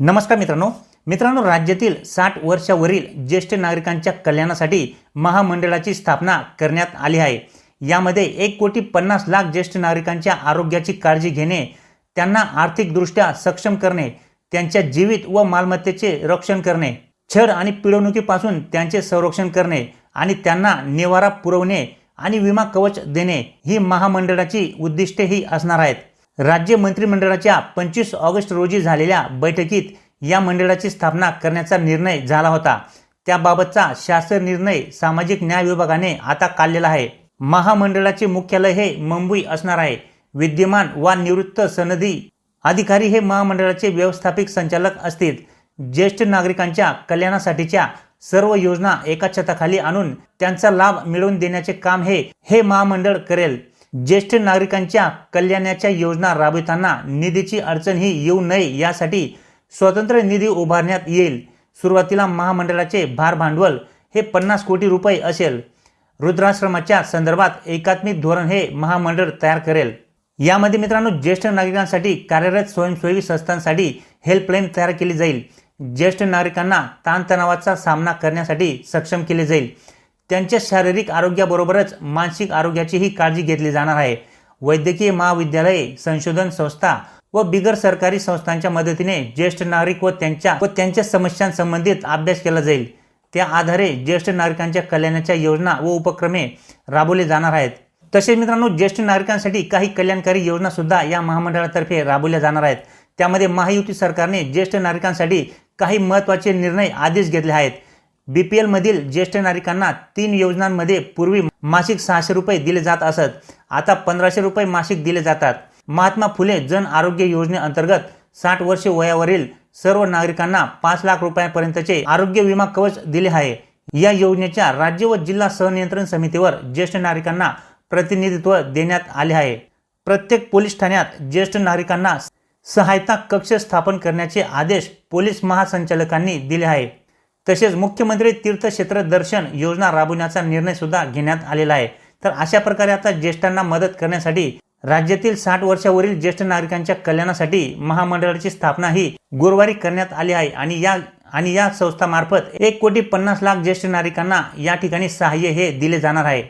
नमस्कार मित्रांनो. मित्रांनो राज्यातील साठ वर्षावरील ज्येष्ठ नागरिकांच्या कल्याणासाठी महामंडळाची स्थापना करण्यात आली आहे. यामध्ये एक कोटी पन्नास लाख ज्येष्ठ नागरिकांच्या आरोग्याची काळजी घेणे त्यांना आर्थिकदृष्ट्या सक्षम करणे त्यांच्या जीवित व मालमत्तेचे रक्षण करणे छळ आणि पिळवणुकीपासून त्यांचे संरक्षण करणे आणि त्यांना निवारा पुरवणे आणि विमा कवच देणे ही महामंडळाची उद्दिष्टे ही असणार आहेत. राज्य मंत्रिमंडळाच्या पंचवीस ऑगस्ट रोजी झालेल्या बैठकीत या मंडळाची स्थापना करण्याचा निर्णय झाला होता. त्याबाबतचा शासन निर्णय सामाजिक न्याय विभागाने आता काढलेला आहे. महामंडळाचे मुख्यालय हे मुंबई असणार आहे. विद्यमान वा निवृत्त सनदी अधिकारी हे महामंडळाचे व्यवस्थापिक संचालक असतील. ज्येष्ठ नागरिकांच्या कल्याणासाठीच्या सर्व योजना एका छताखाली आणून त्यांचा लाभ मिळवून देण्याचे काम हे हे महामंडळ करेल. ज्येष्ठ नागरिकांच्या कल्याणाच्या योजना राबविताना निधीची अडचण ही येऊ नये यासाठी स्वतंत्र निधी उभारण्यात येईल. सुरुवातीला महामंडळाचे भार भांडवल हे पन्नास कोटी रुपये असेल. रुद्राश्रमाच्या संदर्भात एकात्मिक धोरण हे महामंडळ तयार करेल. यामध्ये मित्रांनो ज्येष्ठ नागरिकांसाठी कार्यरत स्वयंसेवी संस्थांसाठी हेल्पलाईन तयार केली जाईल. ज्येष्ठ नागरिकांना ताणतणावाचा सामना करण्यासाठी सक्षम केले जाईल. त्यांच्या शारीरिक आरोग्याबरोबरच मानसिक आरोग्याचीही काळजी घेतली जाणार आहे. वैद्यकीय महाविद्यालये संशोधन संस्था व बिगर सरकारी संस्थांच्या मदतीने ज्येष्ठ नागरिक व त्यांच्या व त्यांच्या समस्यांसंबंधित अभ्यास केला जाईल. त्या आधारे ज्येष्ठ नागरिकांच्या कल्याणाच्या योजना व उपक्रमे राबवले जाणार आहेत. तसेच मित्रांनो ज्येष्ठ नागरिकांसाठी काही कल्याणकारी योजना सुद्धा या महामंडळातर्फे राबवल्या जाणार आहेत. त्यामध्ये महायुती सरकारने ज्येष्ठ नागरिकांसाठी काही महत्त्वाचे निर्णय आधीच घेतले आहेत. बी पी एलमधील ज्येष्ठ नागरिकांना तीन योजनांमध्ये पूर्वी मासिक सहाशे रुपये दिले जात असत. आता पंधराशे रुपये मासिक दिले जातात. महात्मा फुले जन आरोग्य योजनेअंतर्गत साठ वर्षे वयावरील सर्व नागरिकांना पाच लाख रुपयांपर्यंतचे आरोग्य विमा कवच दिले आहे. या योजनेच्या राज्य व जिल्हा सहनियंत्रण समितीवर ज्येष्ठ नागरिकांना प्रतिनिधित्व देण्यात आले आहे. प्रत्येक पोलीस ठाण्यात ज्येष्ठ नागरिकांना सहायता कक्ष स्थापन करण्याचे आदेश पोलीस महासंचालकांनी दिले आहे. तसेच मुख्यमंत्री तीर्थक्षेत्र दर्शन योजना राबवण्याचा निर्णय सुद्धा घेण्यात आलेला आहे. तर अशा प्रकारे आता ज्येष्ठांना मदत करण्यासाठी राज्यातील साठ वर्षावरील ज्येष्ठ नागरिकांच्या कल्याणासाठी महामंडळाची स्थापना ही गुरुवारी करण्यात आली आहे आणि या आणि या संस्थामार्फत एक कोटी पन्नास लाख ज्येष्ठ नागरिकांना या ठिकाणी सहाय्य हे दिले जाणार आहे.